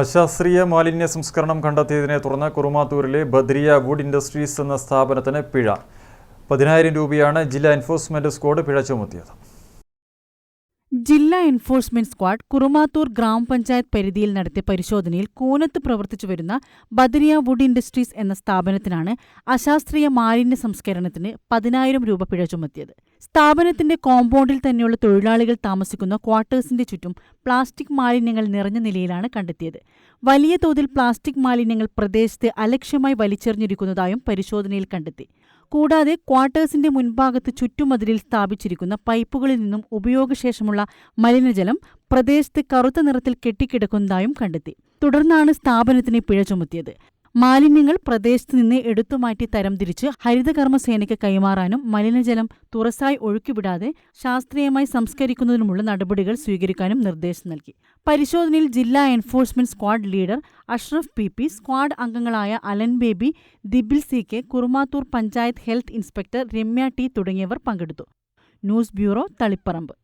അശാസ്ത്രീയ മാലിന്യ സംസ്കരണം കണ്ടെത്തിയതിനെ തുടർന്ന് കുറുമാത്തൂരിലെ ബദ്രിയ വുഡ് ഇൻഡസ്ട്രീസ് എന്ന സ്ഥാപനത്തിന് പിഴ. പതിനായിരം രൂപയാണ് ജില്ലാ എൻഫോഴ്സ്മെന്റ് സ്ക്വാഡ് പിഴ ചുമത്തിയത്. ജില്ലാ എൻഫോഴ്സ്മെന്റ് സ്ക്വാഡ് കുറുമാത്തൂർ ഗ്രാമപഞ്ചായത്ത് പരിധിയിൽ നടത്തിയ പരിശോധനയിൽ കൂനത്ത് പ്രവർത്തിച്ചു വരുന്ന ബദരിയ വുഡ് ഇൻഡസ്ട്രീസ് എന്ന സ്ഥാപനത്തിനാണ് അശാസ്ത്രീയ മാലിന്യ സംസ്കരണത്തിന് പതിനായിരം രൂപ പിഴ ചുമത്തിയത്. സ്ഥാപനത്തിന്റെ കോമ്പൗണ്ടിൽ തന്നെയുള്ള തൊഴിലാളികൾ താമസിക്കുന്ന ക്വാർട്ടേഴ്സിന്റെ ചുറ്റും പ്ലാസ്റ്റിക് മാലിന്യങ്ങൾ നിറഞ്ഞ നിലയിലാണ് കണ്ടെത്തിയത്. വലിയ തോതിൽ പ്ലാസ്റ്റിക് മാലിന്യങ്ങൾ പ്രദേശത്ത് അലക്ഷ്യമായി വലിച്ചെറിഞ്ഞിരിക്കുന്നതായും പരിശോധനയിൽ കണ്ടെത്തി. കൂടാതെ ക്വാർട്ടേഴ്സിന്റെ മുൻഭാഗത്ത് ചുറ്റുമതിലിൽ സ്ഥാപിച്ചിരിക്കുന്ന പൈപ്പുകളിൽ നിന്നും ഉപയോഗശേഷമുള്ള മലിനജലം പ്രദേശത്ത് കറുത്ത നിറത്തിൽ കെട്ടിക്കിടക്കുന്നതായും കണ്ടെത്തി. തുടർന്നാണ് സ്ഥാപനത്തിന് പിഴ ചുമത്തിയത്. മാലിന്യങ്ങൾ പ്രദേശത്ത് നിന്ന് എടുത്തുമാറ്റി തരംതിരിച്ച് ഹരിതകർമ്മസേനയ്ക്ക് കൈമാറാനും മലിനജലം തുറസായി ഒഴുക്കിവിടാതെ ശാസ്ത്രീയമായി സംസ്കരിക്കുന്നതിനുമുള്ള നടപടികൾ സ്വീകരിക്കാനും നിർദ്ദേശം നൽകി. പരിശോധനയിൽ ജില്ലാ enforcement squad leader Ashraf P P squad അംഗങ്ങളായ Alan Baby Dibil C K Kurumathur panchayat health inspector Ramya T തുടങ്ങിയവർ പങ്കെടുത്തു. News bureau Taliparamba.